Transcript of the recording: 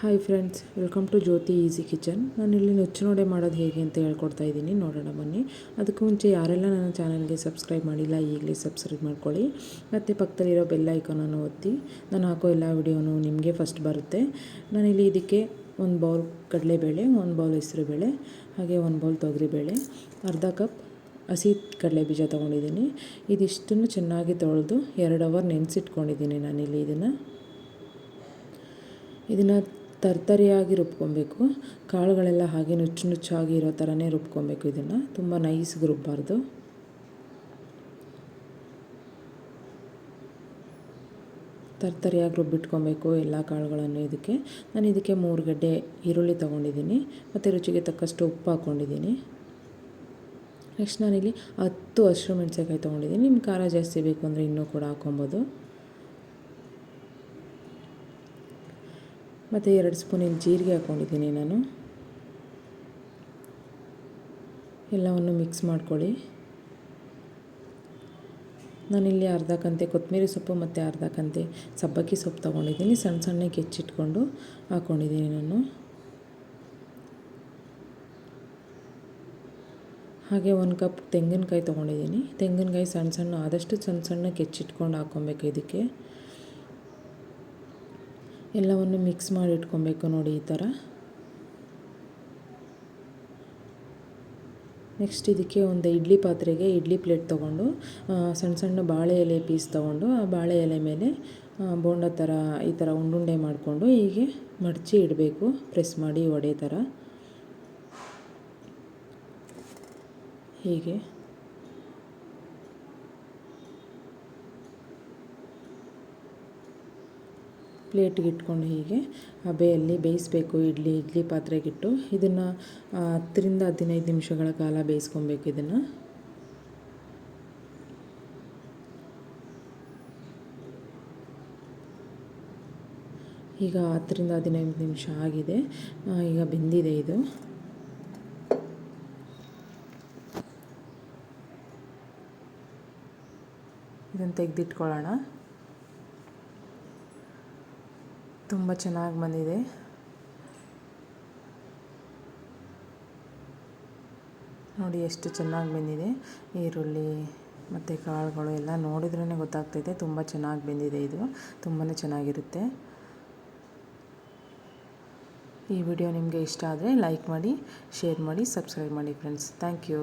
Hi friends welcome to Jyoti easy kitchen ನಾನು ಇಲ್ಲಿ ನುಚ್ಚುನೊಡೆ ಮಾಡೋದು ಹೇಗೆ ಅಂತ ಹೇಳ್ಕೊಡ್ತಾ ಇದ್ದೀನಿ. ನೋಡೋಣ ಬನ್ನಿ. ಅದಕ್ಕೂ ಮುಂಚೆ ಯಾರೆಲ್ಲ ನನ್ನ ಚಾನಲ್ಗೆ ಸಬ್ಸ್ಕ್ರೈಬ್ ಮಾಡಿಲ್ಲ, ಈಗಲೇ ಸಬ್ಸ್ಕ್ರೈಬ್ ಮಾಡ್ಕೊಳ್ಳಿ. ಮತ್ತು ಪಕ್ಕದಲ್ಲಿರೋ ಬೆಲ್ ಐಕಾನನ್ನು ಒತ್ತಿ. ನಾನು ಹಾಕೋ ಎಲ್ಲ ವಿಡಿಯೋನು ನಿಮಗೆ ಫಸ್ಟ್ ಬರುತ್ತೆ. ನಾನಿಲ್ಲಿ ಇದಕ್ಕೆ ಒಂದು ಬೌಲ್ ಕಡಲೆಬೇಳೆ, ಒಂದು ಬೌಲ್ ಹೆಸರುಬೇಳೆ, ಹಾಗೆ ಒಂದು ಬೌಲ್ ತೊಗರಿಬೇಳೆ, ಅರ್ಧ ಕಪ್ ಹಸಿ ಕಡಲೆ ಬೀಜ ತೊಗೊಂಡಿದ್ದೀನಿ. ಇದಿಷ್ಟನ್ನು ಚೆನ್ನಾಗಿ ತೊಳೆದು ಎರಡು ಅವರ್ ನೆನೆಸಿಟ್ಕೊಂಡಿದ್ದೀನಿ ನಾನಿಲ್ಲಿ ಇದನ್ನು. ಇದನ್ನು ತರ್ತರಿಯಾಗಿ ರುಬ್ಕೊಬೇಕು. ಕಾಳುಗಳೆಲ್ಲ ಹಾಗೆ ನುಚ್ಚು ನುಚ್ಚಾಗಿ ಇರೋ ಥರನೇ ರುಬ್ಕೊಬೇಕು ಇದನ್ನು. ತುಂಬ ನೈಸ್ಗೆ ರುಬ್ಬಾರ್ದು. ತರ್ತರಿಯಾಗಿ ರುಬ್ಬಿಟ್ಕೊಬೇಕು ಎಲ್ಲ ಕಾಳುಗಳನ್ನು ಇದಕ್ಕೆ. ನಾನು ಇದಕ್ಕೆ ಮೂರು ಗಡ್ಡೆ ಈರುಳ್ಳಿ ತೊಗೊಂಡಿದ್ದೀನಿ. ಮತ್ತು ರುಚಿಗೆ ತಕ್ಕಷ್ಟು ಉಪ್ಪು ಹಾಕ್ಕೊಂಡಿದ್ದೀನಿ ನೆಕ್ಸ್ಟ್ ನಾನಿಲ್ಲಿ ಹತ್ತು ಹಸಿರು ಮೆಣಸಿನ್ಕಾಯಿ ತೊಗೊಂಡಿದ್ದೀನಿ. ನಿಮ್ಗೆ ಖಾರ ಜಾಸ್ತಿ ಬೇಕು ಅಂದರೆ ಇನ್ನೂ ಕೂಡ ಹಾಕ್ಕೊಬೋದು. ಮತ್ತು ಎರಡು ಸ್ಪೂನಿನ ಜೀರಿಗೆ ಹಾಕ್ಕೊಂಡಿದ್ದೀನಿ ನಾನು. ಎಲ್ಲವನ್ನು ಮಿಕ್ಸ್ ಮಾಡ್ಕೊಳ್ಳಿ. ನಾನಿಲ್ಲಿ ಅರ್ಧ ಕಂತೆ ಕೊತ್ತಂಬರಿ ಸೊಪ್ಪು ಮತ್ತು ಅರ್ಧ ಕಂತೆ ಸಬ್ಬಕ್ಕಿ ಸೊಪ್ಪು ತೊಗೊಂಡಿದ್ದೀನಿ. ಸಣ್ಣ ಸಣ್ಣಗೆ ಹೆಚ್ಚಿಟ್ಕೊಂಡು ಹಾಕ್ಕೊಂಡಿದ್ದೀನಿ ನಾನು. ಹಾಗೆ ಒಂದು ಕಪ್ ತೆಂಗಿನಕಾಯಿ ತೊಗೊಂಡಿದ್ದೀನಿ. ತೆಂಗಿನಕಾಯಿ ಸಣ್ಣ ಸಣ್ಣ ಆದಷ್ಟು ಸಣ್ಣ ಸಣ್ಣಕ್ಕೆ ಹೆಚ್ಚಿಟ್ಕೊಂಡು ಹಾಕ್ಕೊಬೇಕು ಇದಕ್ಕೆ. ಎಲ್ಲವನ್ನು ಮಿಕ್ಸ್ ಮಾಡಿ ಇಟ್ಕೊಬೇಕು ನೋಡಿ ಈ ಥರ. ನೆಕ್ಸ್ಟ್ ಇದಕ್ಕೆ ಒಂದು ಇಡ್ಲಿ ಪಾತ್ರೆಗೆ ಇಡ್ಲಿ ಪ್ಲೇಟ್ ತೊಗೊಂಡು ಸಣ್ಣ ಸಣ್ಣ ಬಾಳೆ ಎಲೆ ಪೀಸ್ ತೊಗೊಂಡು, ಆ ಬಾಳೆ ಎಲೆ ಮೇಲೆ ಬೋಂಡ ಥರ ಈ ಥರ ಉಂಡುಂಡೆ ಮಾಡಿಕೊಂಡು ಹೀಗೆ ಮಡಚಿ ಇಡಬೇಕು ಪ್ರೆಸ್ ಮಾಡಿ ಒಡೆ ಥರ. ಹೀಗೆ. ಪ್ಲೇಟ್ಗೆ ಇಟ್ಕೊಂಡು ಹೀಗೆ ಹಬೆಯಲ್ಲಿ ಬೇಯಿಸಬೇಕು, ಇಡ್ಲಿ ಇಡ್ಲಿ ಪಾತ್ರೆಗಿಟ್ಟು ಇದನ್ನು ಹತ್ತರಿಂದ ಹದಿನೈದು ನಿಮಿಷಗಳ ಕಾಲ ಬೇಯಿಸ್ಕೊಬೇಕು ಇದನ್ನು. ಈಗ ಹತ್ತರಿಂದ ಹದಿನೈದು ನಿಮಿಷ ಆಗಿದೆ. ಈಗ ಬೆಂದಿದೆ ಇದು. ಇದನ್ನು ತೆಗೆದಿಟ್ಕೊಳ್ಳೋಣ. ತುಂಬ ಚೆನ್ನಾಗಿ ಬಂದಿದೆ. ನೋಡಿ ಎಷ್ಟು ಚೆನ್ನಾಗಿ ಬಂದಿದೆ. ಈರುಳ್ಳಿ ಮತ್ತು ಕಾಳುಗಳು ಎಲ್ಲ ನೋಡಿದ್ರೇ ಗೊತ್ತಾಗ್ತೈತೆ. ತುಂಬ ಚೆನ್ನಾಗಿ ಬೆಂದಿದೆ ಇದು. ತುಂಬಾ ಚೆನ್ನಾಗಿರುತ್ತೆ. ಈ ವಿಡಿಯೋ ನಿಮಗೆ ಇಷ್ಟ ಆದರೆ ಲೈಕ್ ಮಾಡಿ, ಶೇರ್ ಮಾಡಿ, ಸಬ್ಸ್ಕ್ರೈಬ್ ಮಾಡಿ ಫ್ರೆಂಡ್ಸ್ ಥ್ಯಾಂಕ್ ಯು